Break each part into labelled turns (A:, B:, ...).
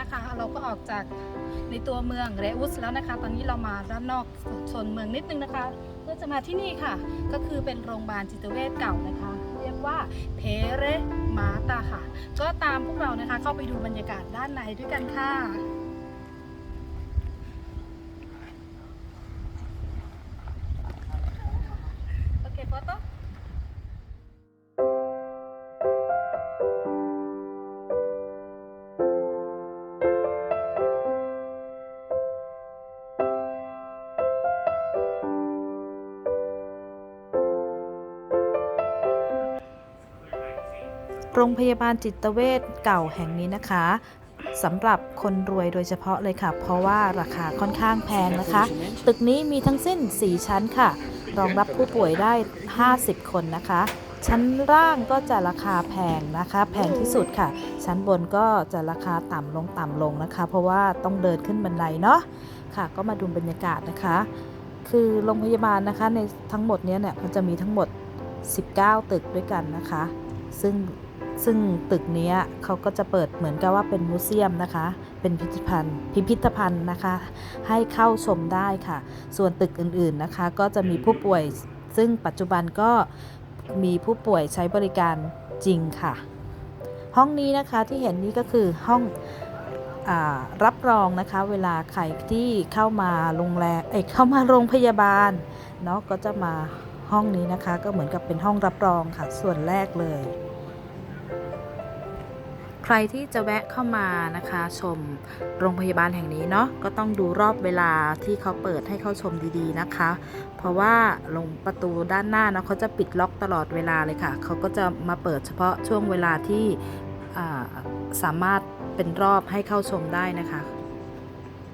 A: นะคะ เราก็ออกจากในตัวเมืองเรอุสแล้วนะคะ ตอนนี้เรามาด้านนอกชนเมืองนิดนึงนะคะเพื่อจะมาที่นี่ค่ะ ก็คือเป็นโรงพยาบาลจิตเวชเก่านะคะ เรียกว่าเพเรมาตาค่ะ ก็ตามพวกเรานะคะเข้าไปดูบรรยากาศด้านในด้วยกันค่ะ โร
B: งพยาบาลจิตเวชเก่าแห่งนี้นะคะสำหรับคนรวยโดยเฉพาะเลยค่ะ เพราะว่าราคาค่อนข้างแพงนะคะ ตึกนี้มีทั้งสิ้น 4 ชั้นค่ะ รองรับผู้ป่วยได้ 50 คนนะคะ ชั้นล่างก็จะราคาแพงนะคะ แพงที่สุดค่ะ ชั้นบนก็จะราคาต่ำลงต่ำลงนะคะ เพราะว่าต้องเดินขึ้นบันไดเนาะค่ะ ก็มาดูบรรยากาศนะคะ คือโรงพยาบาลนะคะในทั้งหมดเนี้ยเนี่ยมันจะมีทั้งหมด 19 ตึกด้วยกันนะคะ ซึ่ง ซึ่งตึกนี้เขาก็จะเปิดเหมือนกับว่าเป็นมิวเซียมนะคะ เป็นพิพิธภัณฑ์ พิพิธภัณฑ์นะคะ ให้เข้าชมได้ค่ะ ส่วนตึกอื่นๆนะคะ ก็จะมีผู้ป่วย ซึ่งปัจจุบันก็มีผู้ป่วยใช้บริการจริงค่ะ ห้องนี้นะคะที่เห็นนี้ก็คือห้องอรับรองนะคะเวลาใครที่เข้ามาโรงแรมเอ้เข้ามาโรงพยาบาลเนาะก็จะมาห้องนี้นะคะ ก็เหมือนกับเป็นห้องรับรองค่ะส่วนแรกเลย ใครที่จะแวะเข้ามานะคะ ชมโรงพยาบาลแห่งนี้เนาะก็ต้องดูรอบเวลาที่เขาเปิดให้เข้าชมดีๆนะคะ เพราะว่าลงประตูด้านหน้าเนาะเขาจะปิดล็อกตลอดเวลาเลยค่ะ เขาก็จะมาเปิดเฉพาะช่วงเวลาที่าสามารถเป็นรอบให้เข้าชมได้นะคะ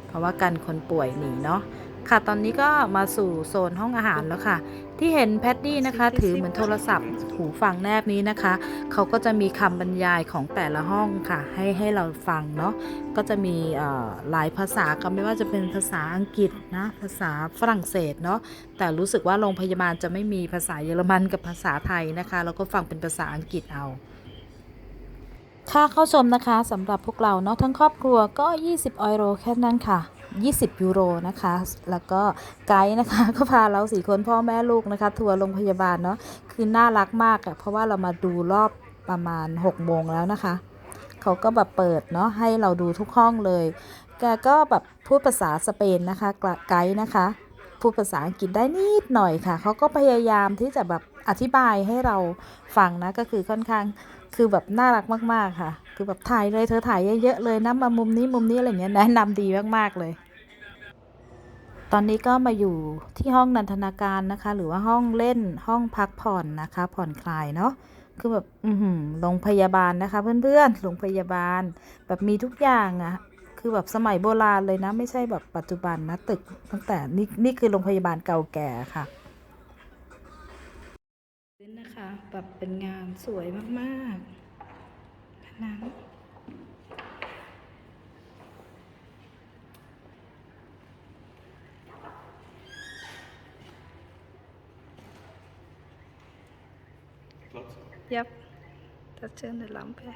B: เพราะว่ากันคนป่วยหนีเนาะ ค่ะตอนนี้ก็มาสู่โซนห้องอาหารแล้วค่ะ ที่เห็นแพดดี้นะคะ ถือเหมือนโทรศัพท์ หูฟังแนบนี้นะคะ เขาก็จะมีคำบรรยายของแต่ละห้องค่ะ ให้ให้เราฟังเนาะก็จะมีเอ่อหลายภาษาก็ไม่ว่าจะเป็นภาษาอังกฤษนะภาษาฝรั่งเศสเนาะแต่รู้สึกว่าโรงพยาบาลจะไม่มีภาษาเยอรมันกับภาษาไทยนะคะแล้วก็ฟังเป็นภาษาอังกฤษเอาค่าเข้าชมนะคะสำหรับพวกเราเนาะทั้งครอบครัวก็ 20 ออยโรแค่นั้นค่ะ 20 ยูโรนะคะ แล้วก็ไกด์นะคะ ก็พาเราสี่คนพ่อแม่ลูกนะคะ ทัวร์โรงพยาบาลเนาะคือน่ารักมากอะเพราะว่าเรามาดูรอบประมาณ 6 โมงแล้วนะคะ เขาก็แบบเปิดเนาะให้เราดูทุกห้องเลย แกก็แบบพูดภาษาสเปนนะคะไกด์นะคะ พูดภาษาอังกฤษได้นิดหน่อยค่ะ เขาก็พยายามที่จะแบบอธิบายให้เราฟังนะ ก็คือค่อนข้างคือแบบน่ารักมาก ๆ ค่ะ คือแบบถ่ายเลยเธอถ่ายเยอะ ๆ เลยนะมามุมนี้มุมนี้อะไรเงี้ยแนะนำดีมาก ๆ เลย ตอนนี้ก็มาอยู่ที่ห้องนันทนาการนะคะ หรือว่าห้องเล่นห้องพักผ่อนนะคะ ผ่อนคลายเนาะคือแบบอือหือโรงพยาบาลนะคะ เพื่อนๆโรงพยาบาล แบบมีทุกอย่างอะคือแบบสมัยโบราณเลยนะ ไม่ใช่แบบปัจจุบันนะตึกตั้งแต่นี่นี่คือโรงพยาบาลเก่าแก่ค่ะ
A: พื้นนะคะแบบเป็นงานสวยมากๆผนัง Yep, das ist eine Lampe.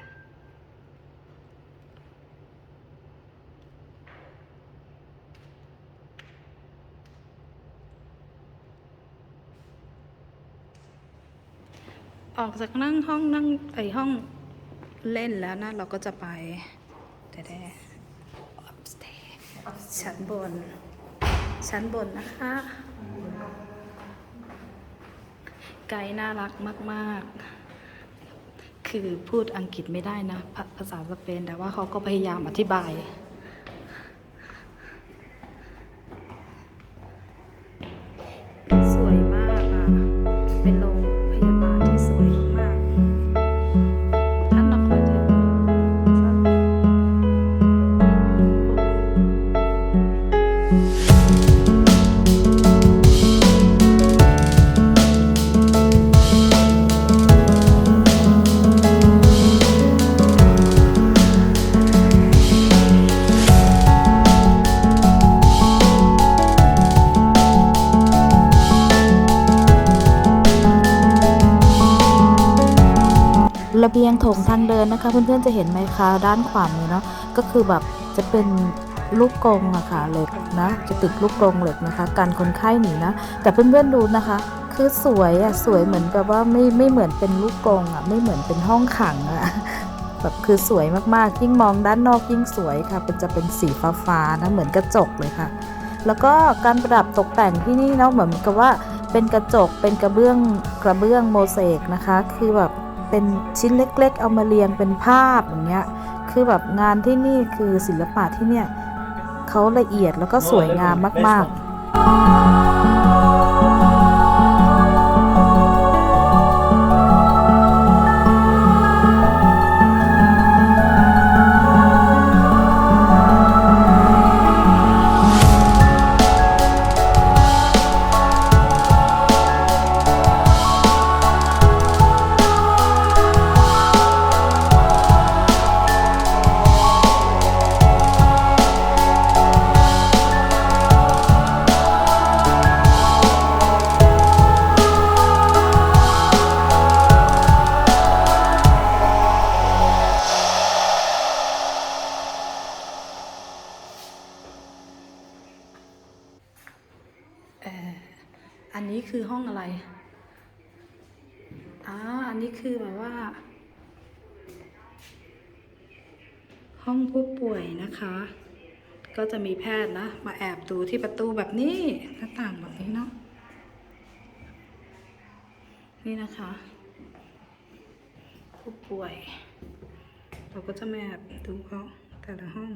A: ออกจากนั่งห้องนั่งไอห้องเล่นแล้วนะ เราก็จะไปแต่แด upstairs ชั้นบน ชั้นบนนะคะไกด์น่ารักมาก ๆ คือพูดอังกฤษไม่ได้นะ ภาษาสเปนแต่ว่าเขาก็พยายามอธิบาย ระ
C: เบียงโถงทางเดินนะคะ เพื่อนๆจะเห็นไหมคะด้านขวามือเนาะก็คือแบบจะเป็นลูกกรงอะค่ะเหล็กนะจะติดลูกกรงเหล็กนะคะกันคนไข้หนีนะ แต่เพื่อนๆดูนะคะ คือสวยอะสวยเหมือนกับว่าไม่ไม่เหมือนเป็นลูกกรงอะไม่เหมือนเป็นห้องขังอะแบบคือสวยมากๆ ยิ่งมองด้านนอกยิ่งสวยค่ะเป็นจะเป็นสีฟ้าๆนะเหมือนกระจกเลยค่ะ แล้วก็การประดับตกแต่งที่นี่เนาะเหมือนกับว่าเป็นกระจกเป็นกระเบื้องกระเบื้องโมเสกนะคะ คือแบบ เป็นชิ้นเล็ก ๆ เอามาเรียงเป็นภาพอย่างเงี้ยคือแบบงานที่นี่คือศิลปะที่เนี่ยเขาละเอียดแล้วก็สวยงามมาก ๆ
B: อันนี้คือห้องอะไรอ่าอันนี้คือแบบว่า ห้องผู้ป่วยนะคะ ก็จะมีแพทย์นะ มาแอบดูที่ประตูแบบนี้หน้าต่างแบบนี้เนาะ นี่นะคะ ผู้ป่วย เราก็จะมาแอบดูเขาแต่ละห้อง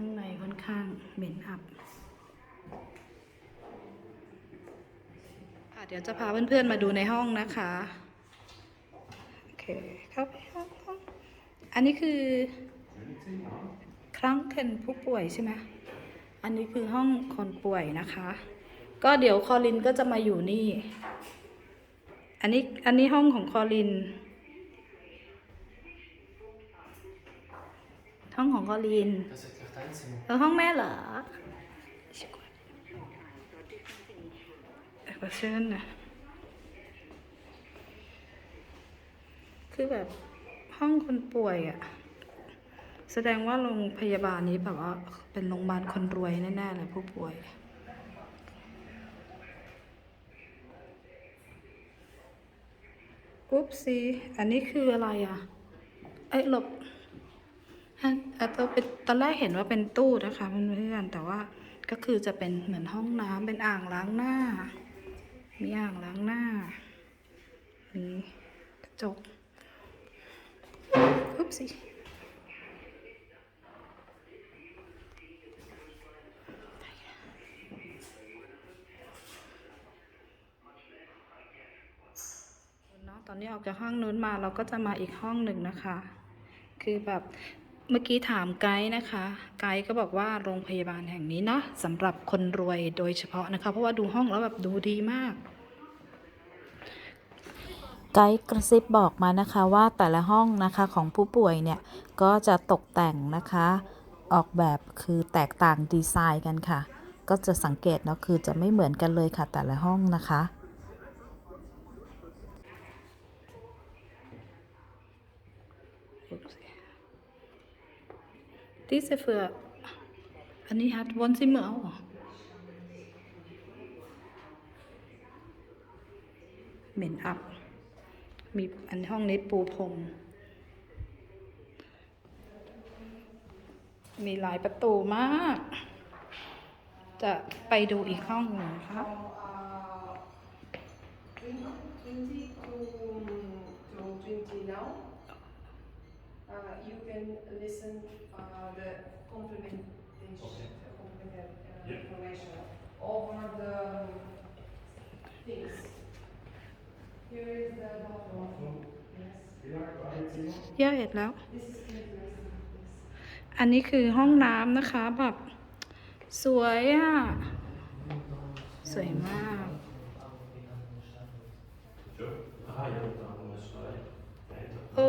B: ข้างในค่อนข้างเหม็นอับค่ะเดี๋ยวจะพาเพื่อนๆมาดูในห้องนะคะโอเคเข้าไปห้องอันนี้คือ ครั้งเคนผู้ป่วยใช่ไหมอันนี้คือห้องคนป่วยนะคะ ก็เดี๋ยวคอลินก็จะมาอยู่นี่ อันนี้อันนี้ห้องของคอลิน ห้องของคอลิน
D: Das ist das Einzige.
B: เออห้องแม่เหรอเออเชิญนะคือแบบห้องคนป่วยอะ่ะ แสดงว่าโรงพยาบาลนี้แบบว่าเป็นโรงพยาบาลคนรวยแน่ๆเลยผู้ป่วยอุ๊บซีอันนี้คืออะไรอะเอ้ยหลบ อ่อตัวเป็นตอนแรกเห็นว่าเป็นตู้นะคะเพื่อนๆแต่ว่าก็คือจะเป็นเหมือนห้องน้ำเป็นอ่างล้างหน้า มีอ่างล้างหน้ามีกระจกอุ๊บสิเนาะตอนนี้ออกจากห้องนู้นมาเราก็จะมาอีกห้องหนึ่งนะคะ คือแบบ เมื่อกี้ถามไกด์นะคะ ไกด์ก็บอกว่าโรงพยาบาลแห่งนี้นะสำหรับคนรวยโดยเฉพาะนะคะ เพราะว่าดูห้องแล้วแบบดูดีมาก
C: ไกด์กระซิบบอกมานะคะว่าแต่ละห้องนะคะของผู้ป่วยเนี่ย ก็จะตกแต่งนะคะ ออกแบบคือแตกต่างดีไซน์กันค่ะ ก็จะสังเกตเนาะคือจะไม่เหมือนกันเลยค่ะแต่ละห้องนะคะ
B: Diese für อันนี้ฮัทวนซิเมอร์เหม็นอับมีอันห้องนี้ปูพรม มีหลายประตูมาก จะไปดูอีกห้องหนึ่งนะคะ
E: 20 to, to 20 now. Uh, you can listen uh, the complementation,
D: Okay.
E: complement uh,
D: Yeah.
E: information over the um, things. Here is the bathroom. Yes.
B: ย่าเอ็ดแล้ว
E: This is interesting.
B: อันนี้คือห้องน้ำนะคะแบบสวยอะ สวยมาก
D: Zo? Ah, ja, dan is het. Nee, dat-
B: โอ้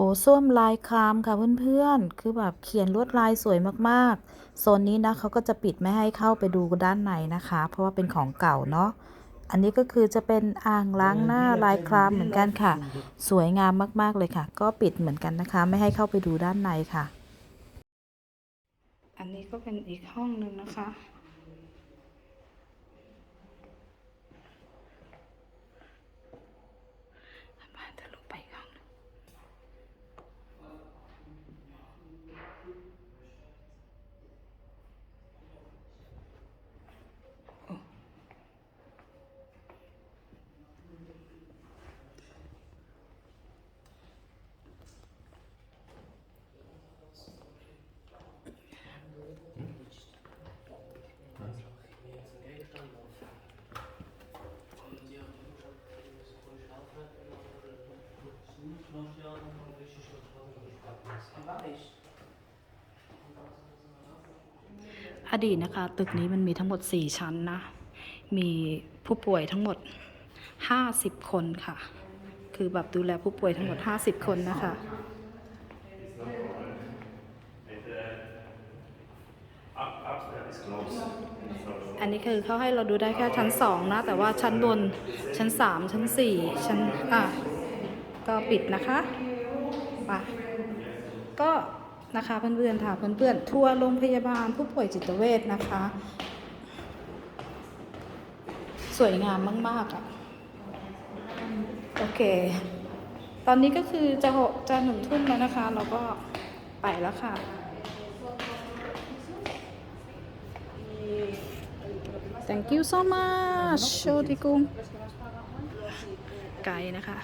F: โถส้วมลายคามค่ะเพื่อนๆ คือแบบเขียนลวดลายสวยมากๆ โซนนี้นะเขาก็จะปิดไม่ให้เข้าไปดูด้านในนะคะ เพราะว่าเป็นของเก่าเนาะ อันนี้ก็คือจะเป็นอ่างล้างหน้าลายครามเหมือนกันค่ะ สวยงามมากๆเลยค่ะ ก็ปิดเหมือนกันนะคะ ไม่ให้เข้าไปดูด้านในค่ะ
B: อันนี้ก็เป็นอีกห้องหนึ่งนะคะ มาทะลุไปอีกห้องหนึ่งโอ้ อ ดีตนะคะ ตึกนี้มันมีทั้งหมด 4 ชั้นนะ มีผู้ป่วยทั้งหมด 50 คนค่ะ คือแบบดูแลผู้ป่วยทั้งหมด 50 คนนะคะอันนี้คือเขาให้เราดูได้แค่ชั้น2นะ แต่ว่าชั้นบนชั้น3ชั้น4ชั้นอะก็ปิดนะคะไปก็ นะคะเพื่อนๆค่ะเพื่อนๆทัวร์โรงพยาบาลผู้ป่วยจิตเวชนะคะ สวยงามมากๆอะโอเค ตอนนี้ก็คือจะหกจะหนึ่งทุ่มแล้วนะคะ เราก็ไปแล้วค่ะ thank you so much โชติกุงไกลนะคะ